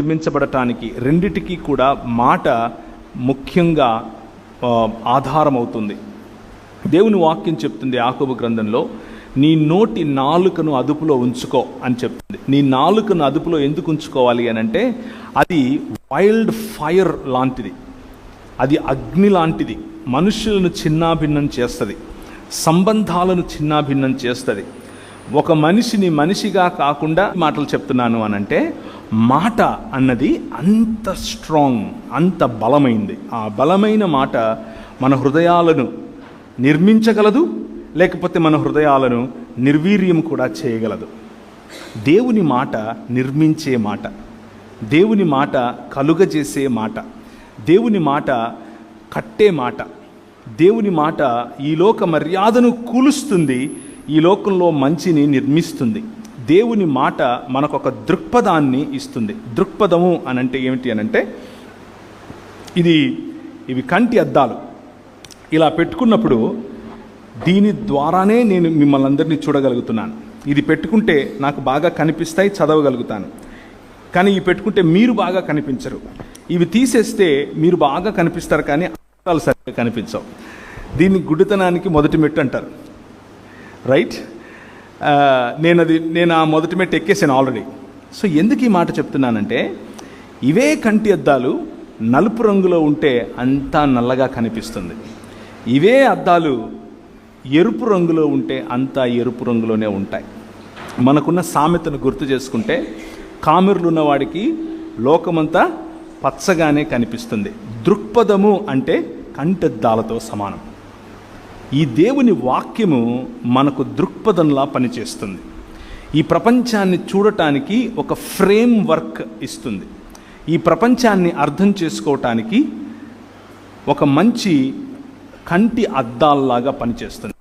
నిర్మించబడటానికి రెండిటికి కూడా మాట ముఖ్యంగా ఆధారమవుతుంది. ఆధారం అవుతుంది దేవుని వాక్యం చెప్తుంది ఆకుబ గ్రంథంలో నీ నోటి నాలుకను అదుపులో ఉంచుకో అని చెప్తుంది. నీ నాలుకను అదుపులో ఎందుకు ఉంచుకోవాలి అని అంటే అది వైల్డ్ ఫైర్ లాంటిది. అది అగ్ని లాంటిది. మనుషులను చిన్నాభిన్నం చేస్తుంది. సంబంధాలను చిన్నాభిన్నం చేస్తుంది. ఒక మనిషిని మనిషిగా కాకుండా మాటలు చెప్తున్నాను అని అంటే మాట అన్నది అంత స్ట్రాంగ్ అంత బలమైంది. ఆ బలమైన మాట మన హృదయాలను నిర్మించగలదు లేకపోతే మన హృదయాలను నిర్వీర్యం కూడా చేయగలదు. దేవుని మాట నిర్మించే మాట దేవుని మాట కలుగజేసే మాట దేవుని మాట కట్టే మాట దేవుని మాట ఈ లోక మర్యాదను కూలుస్తుంది ఈ లోకంలో మంచిని నిర్మిస్తుంది. దేవుని మాట మనకొక దృక్పథాన్ని ఇస్తుంది. దృక్పథము అని అంటే ఏమిటి అని అంటే ఇది ఇవి కంటి అద్దాలు. ఇలా పెట్టుకున్నప్పుడు దీని ద్వారానే నేను మిమ్మల్ని అందరినీ చూడగలుగుతున్నాను. ఇది పెట్టుకుంటే నాకు బాగా కనిపిస్తాయి చదవగలుగుతాను. కానీ ఇవి పెట్టుకుంటే మీరు బాగా కనిపించరు. ఇవి తీసేస్తే మీరు బాగా కనిపిస్తారు కానీ అర్థాలు సరిగ్గా కనిపించవు. దీన్ని గుడితనానికి మొదటి మెట్టు అంటారు. రైట్ నేను అది నేను ఆ మొదటి మెట్టు ఎక్కేసాను ఆల్రెడీ సో ఎందుకు ఈ మాట చెప్తున్నానంటే ఇవే కంటి అద్దాలు నలుపు రంగులో ఉంటే అంతా నల్లగా కనిపిస్తుంది. ఇవే అద్దాలు ఎరుపు రంగులో ఉంటే అంతా ఎరుపు రంగులోనే ఉంటాయి. మనకున్న సామెతను గుర్తు చేసుకుంటే కామెర్లు ఉన్నవాడికి లోకమంతా పచ్చగానే కనిపిస్తుంది. దృక్పథము అంటే కంటద్దాలతో సమానం. ఈ దేవుని వాక్యము మనకు దృక్పథంలా పనిచేస్తుంది. ఈ ప్రపంచాన్ని చూడటానికి ఒక ఫ్రేమ్ వర్క్ ఇస్తుంది. ఈ ప్రపంచాన్ని అర్థం చేసుకోవటానికి ఒక మంచి కంటి అద్దాల్లాగా పనిచేస్తుంది.